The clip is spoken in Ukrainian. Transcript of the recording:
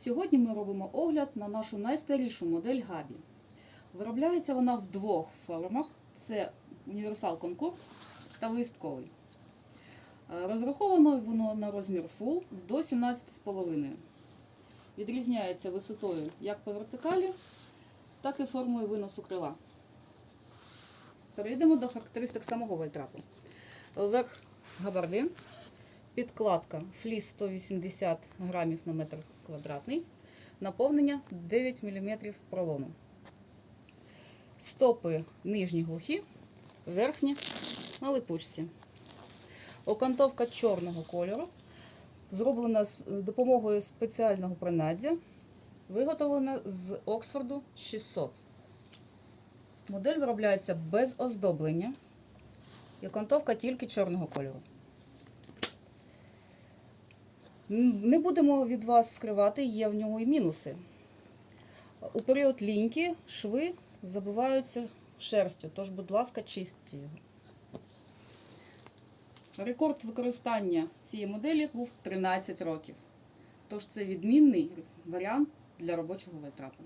Сьогодні ми робимо огляд на нашу найстарішу модель Габі. Виробляється вона в двох формах: це універсал конкур та листковий. Е, Розраховано воно на розмір Full до 17,5. Відрізняється висотою як по вертикалі, так і формою виносу крила. Перейдемо до характеристик самого вальтрапу. Верх габардин, підкладка фліс 180 грамів на метр квадратний, наповнення 9 мм пролону. Стопи нижні глухі, верхні на липучці. Окантовка чорного кольору, зроблена з допомогою спеціального принаддя, виготовлена з Оксфорду 600. Модель виробляється без оздоблення. І окантовка тільки чорного кольору. Не будемо від вас скривати, є в нього і мінуси. У період ліньки шви забиваються шерстю, тож, будь ласка, чистіть його. Рекорд використання цієї моделі був 13 років. Тож це відмінний варіант для робочого витрапу.